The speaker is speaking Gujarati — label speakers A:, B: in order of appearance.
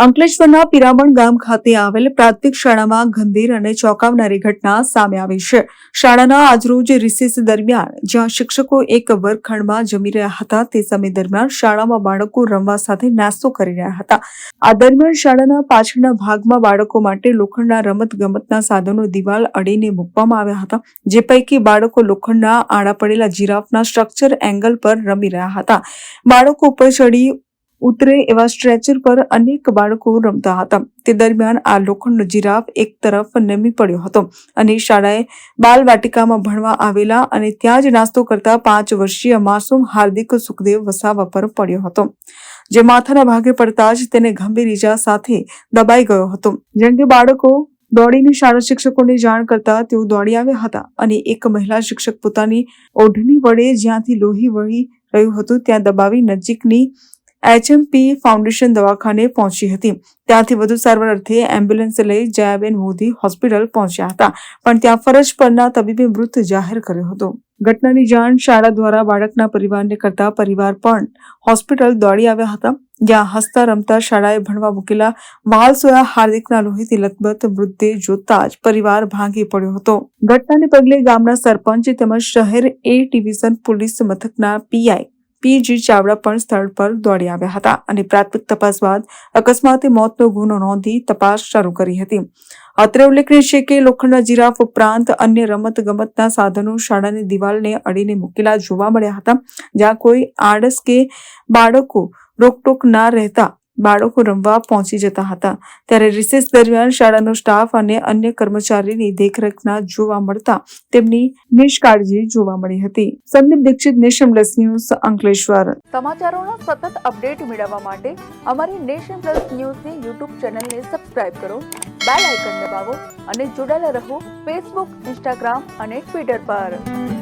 A: અંકલેશ્વરના પિરામણ ગામ ખાતે આવેલ પ્રાથમિક શાળામાં ગંભીર અને ચોંકાવનારી ઘટના સામે આવી છે. શાળાના આજરોજ રિસેસ દરમિયાન જ્યાં શિક્ષકો એક વર્ગખંડમાં જમી રહ્યા હતા, તે સમય દરમિયાન શાળામાં બાળકો રમવા સાથે નાસ્તો કરી રહ્યા હતા. આ દરમિયાન શાળાના પાછળના ભાગમાં બાળકો માટે લોખંડના રમત ગમતના સાધનો દિવાલ અડીને મૂકવામાં આવ્યા હતા, જે પૈકી બાળકો લોખંડના આડા પડેલા જીરાફના સ્ટ્રક્ચર એંગલ પર રમી રહ્યા હતા. બાળકો ઉપર ચડી ઉતરે એવા સ્ટ્રેચર પર અનેક બાળકો રમતા હતા. તે દરમિયાન આ લોખંડનો જીરાફ એક તરફ નમી પડ્યો હતો અને શાળાએ બાલ વાટિકામાં ભણવા આવેલા અને ત્યાં જ નાસ્તો કરતા પાંચ વર્ષીય માસૂમ હાર્દિક સુખદેવ વસાવા પર પડ્યો હતો. જે માથાના ભાગે પડતા જ તેને ગંભીર ઈજા સાથે દબાઈ ગયો હતો. જેમ કે બાળકો દોડીને શાળા શિક્ષકોને જાણ કરતા તેઓ દોડી આવ્યા હતા અને એક મહિલા શિક્ષક પોતાની ઓઢણી વડે જ્યાંથી લોહી વહી રહ્યું હતું ત્યાં દબાવી નજીકની એચએમપી ફાઉન્ડેશન દવાખાને પહોંચી હતી. ત્યાંથી વધુ સારવાર અર્થે એમ્બ્યુલન્સ લઈ જયાબેન મોદી હોસ્પિટલ પહોંચ્યા હતા. પણ ત્યાં ફરજ પરના તબીબે મૃત જાહેર કર્યો હતો. ઘટનાની જાણ શાળા દ્વારા બાળકના પરિવારને કરતા પરિવાર પણ હોસ્પિટલ દોડી આવ્યા હતા. જ્યાં હસતા રમતા શાળાએ ભણવા મૂકેલા વાલસોયા હાર્દિકના લોહીથી લથબથ મૃતદેહ જોતા જ પરિવાર ભાંગી પડ્યો હતો. ઘટનાને પગલે ગામના સરપંચ તેમજ શહેર એ ડિવિઝન પોલીસ મથકના પીઆઈ પીજી ચાવડા પણ સ્થળ પર દોડી આવ્યા હતા અને પ્રાથમિક તપાસ બાદ અકસ્માતે મોતનો ગુનો નોંધી તપાસ શરૂ કરી હતી. અત્રે ઉલ્લેખનીય છે કે લોખંડના જીરાફ ઉપરાંત અન્ય રમત ગમતના સાધનો શાળાની દિવાલને અડીને મૂકેલા જોવા મળ્યા હતા, જ્યાં કોઈ આળસ કે બાળકો રોકટોક ના રહેતા બાળકો રમવા પહોંચી જતા હતા. ત્યારે રિસેસ દરમિયાન શાળાનો સ્ટાફ અને અન્ય કર્મચારીની દેખરેખના જોવા મળતા તેમની નિષ્કાળજી જોવા મળી હતી. Sandeep Dixit nation plus news, Ankleshwar.
B: સમાચારોનો સતત અપડેટ મેળવવા માટે અમારી નેશન પ્લસ ન્યૂઝની યુટ્યુબ ચેનલને સબસ્ક્રાઇબ કરો, બેલ આઇકન દબાવો અને જોડાયેલા રહો ફેસબુક, ઇન્સ્ટાગ્રામ અને ટ્વિટર પર.